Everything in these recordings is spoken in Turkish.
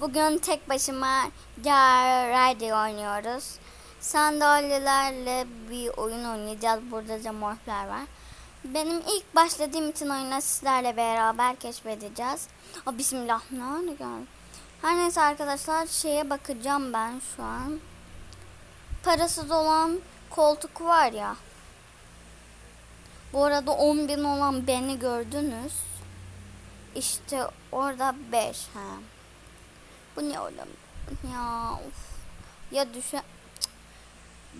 Bugün tek başıma Rider oynuyoruz. Sandalyelerle bir oyun oynayacağız. Burada da morfler var. Benim ilk başladığım için oyuna sizlerle beraber keşfedeceğiz. O bismillah ne geldi? Her neyse arkadaşlar şeye bakacağım ben şu an. Parasız olan koltuk var ya. Bu arada 10 bin olan beni gördünüz. İşte orada 5 ha. Bu ne oğlum? Ya of. Ya düşe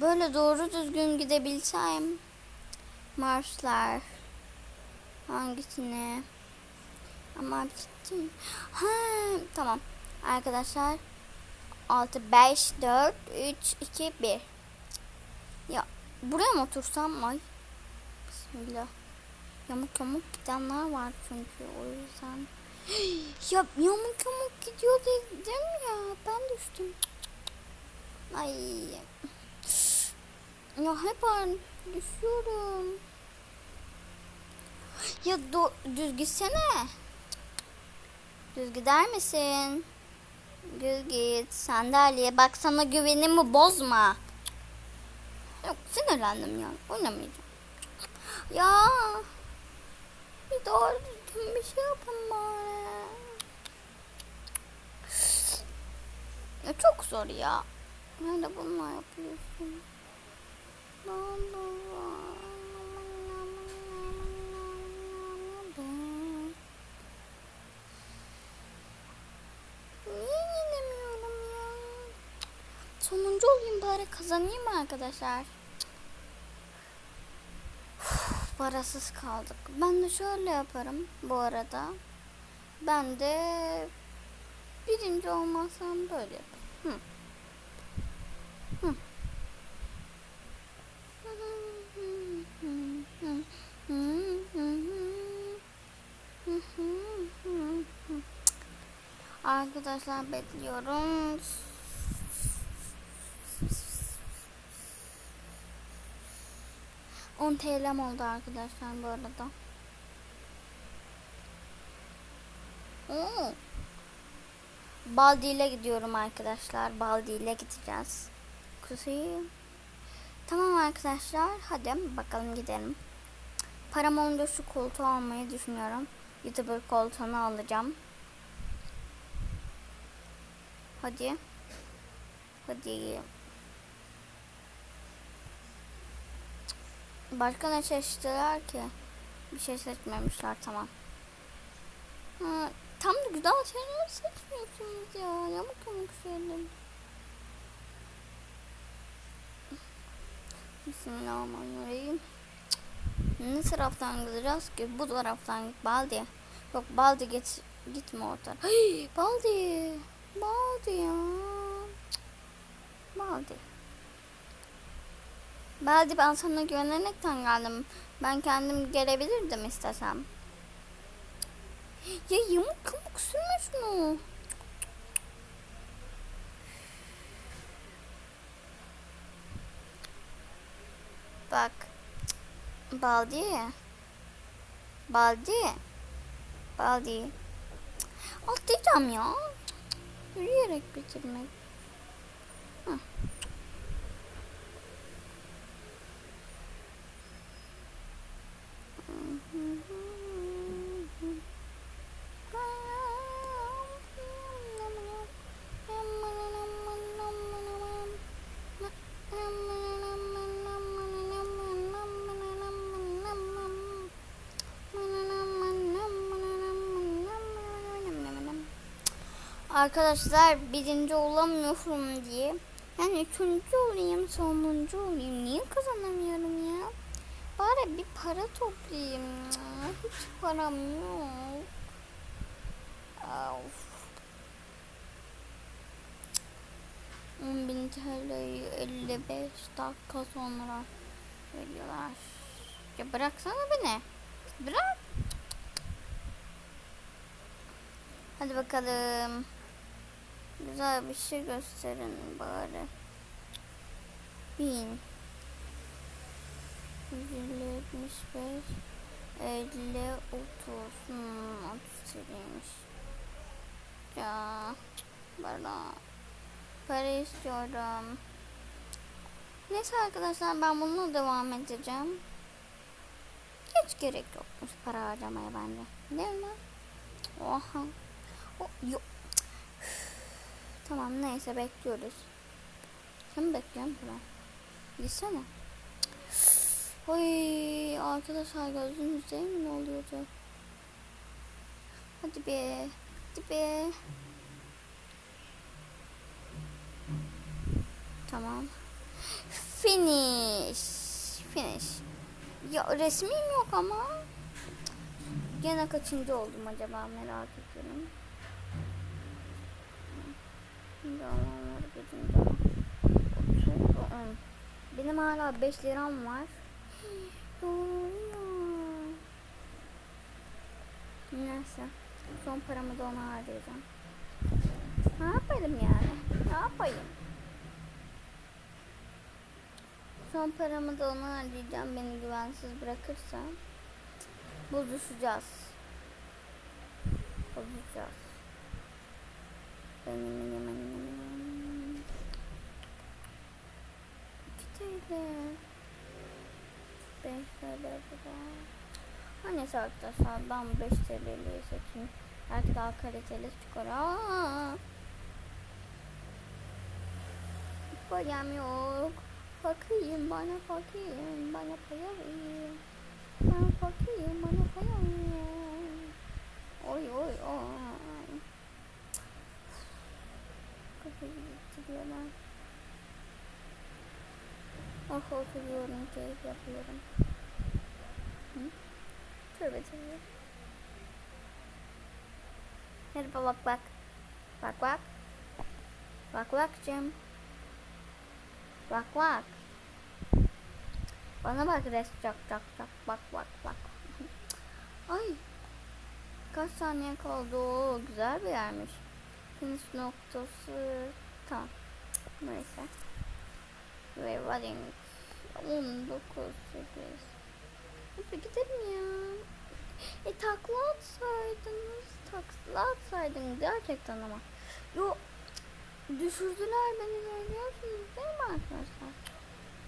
Böyle doğru düzgün gidebilsem. Marslar. Hangisine? Ama gittim. Ha tamam. Arkadaşlar 6 5 4 3 2 1. Ya buraya mı otursam ay? Bismillah. Yamuk yamuk gidenler var çünkü o yüzden. Ya yamuk yamuk gidiyor dedim ya. Ben düştüm. Ay. Ya hep ben düşüyorum. Ya do düz gitsene. Düz gider misin? Düz git. Sandalye bak sana güvenimi bozma. Yok sinirlendim ya. Oynamayacağım. Ya. Bir doğru bir şey yapın bari. Ya çok zor ya. Nerede bununla yapıyorsun? Yenemiyorum ya? Sonuncu olayım bari kazanayım arkadaşlar? parasız kaldık. Ben de şöyle yaparım bu arada. Ben de birinci olmazsam böyle yaparım. Hı. Hı. Arkadaşlar bekliyoruz. 10 TL'm oldu arkadaşlar bu arada. Hmm. Baldi ile gidiyorum arkadaşlar. Baldi ile gideceğiz. Kusayım. Tamam arkadaşlar. Hadi bakalım gidelim. Param olunca şu koltuğu almayı düşünüyorum. Youtuber koltuğunu alacağım. Hadi. Hadi. Başka ne seçtiler ki? Bir şey seçmemişler tamam. Ha, tam da güzel şeyler seçmiyorsunuz ya. Yamuk yamuk şeyler. Bismillahirrahmanirrahim. Ne taraftan gideceğiz ki? Bu taraftan git Baldi. Yok Baldi git gitme orada. Hey, Baldi. Baldi ya. Baldi. Baldi ben sana güvenerekten geldim. Ben kendim gelebilirdim istesem. Ya yamuk yamuk sürme şunu. Bak. Baldi. Baldi. Baldi. Atlayacağım ya. Yürüyerek bitirmek. Hı. Arkadaşlar birinci olamıyorum diye. Yani üçüncü olayım, sonuncu olayım. Niye kazanamıyorum ya? Bari bir para toplayayım. ya. Hiç param yok. Of. 10.000 TL'yi 55 dakika sonra veriyorlar. Ya bıraksana beni. Bırak. Hadi bakalım. Güzel bir şey gösterin bari. Bin. 175 50 30 hmm, 30 liraymış. Ya Para. Para istiyorum. Neyse arkadaşlar ben bununla devam edeceğim. Hiç gerek yokmuş para harcamaya bence. Değil mi? Oha. O, yok. Tamam neyse bekliyoruz. Sen bekliyorum burada. Gitsene. Oy arkadaşlar gözünüz değil mi ne oluyordu? Hadi be. Hadi be. Tamam. Finish. Finish. Ya resmim yok ama. Gene kaçıncı oldum acaba merak ediyorum. Şimdi alanları gidince. Otuz, on. Benim hala 5 liram var. Doğru. Neyse. Son paramı da ona harcayacağım. Ne yapayım yani? Ne yapayım? Son paramı da ona harcayacağım. Beni güvensiz bırakırsa. Bozuşacağız. Bozuşacağız. TL. Beş TL burada. Ha neyse arkadaşlar ben 5 TL'liyi seçeyim. Belki daha kaliteli çıkar. Aa! Param yok. Fakirim bana fakirim bana para verin. Ben fakirim bana para verin. Oy oy oy. Kafayı bitiriyorlar. Ah oturuyorum keyif yapıyorum. Hı? Tövbe tövbe. Merhaba bak bak. Bak bak. Bak bak Cem. Bak bak. Bana bak res çak çak çak. Bak bak bak. Ay. Kaç saniye kaldı o güzel bir yermiş. Finish noktası. Tamam. Neyse. Ve varing. 19 8. Hadi gidelim ya. E takla atsaydınız. Takla atsaydınız gerçekten ama. Yo düşürdüler beni görüyorsunuz değil mi arkadaşlar?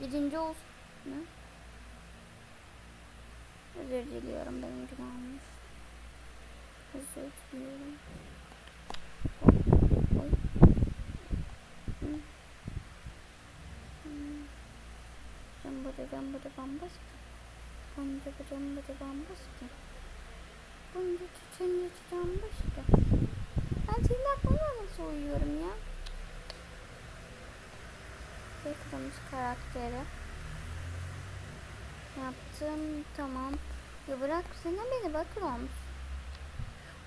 Birinci olsun. Ne? Özür diliyorum benim günahımmış. Özür diliyorum. Oy. Hı. Hı. Jambada jambada bambasta. Jambada jambada bambasta. Bunda çiçeğinde bambasta. Ben senin aklına nasıl uyuyorum ya? Kırmızı karakteri. Yaptım tamam. Ya bırak sana beni olmuş.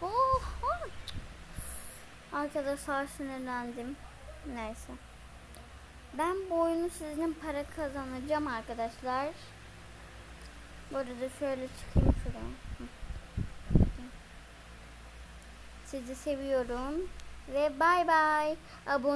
Oha. Arkadaşlar sinirlendim. Neyse. Ben bu oyunu sizin para kazanacağım arkadaşlar. Bu arada şöyle çıkayım şuraya. Hı. Sizi seviyorum. Ve bay bay. Abone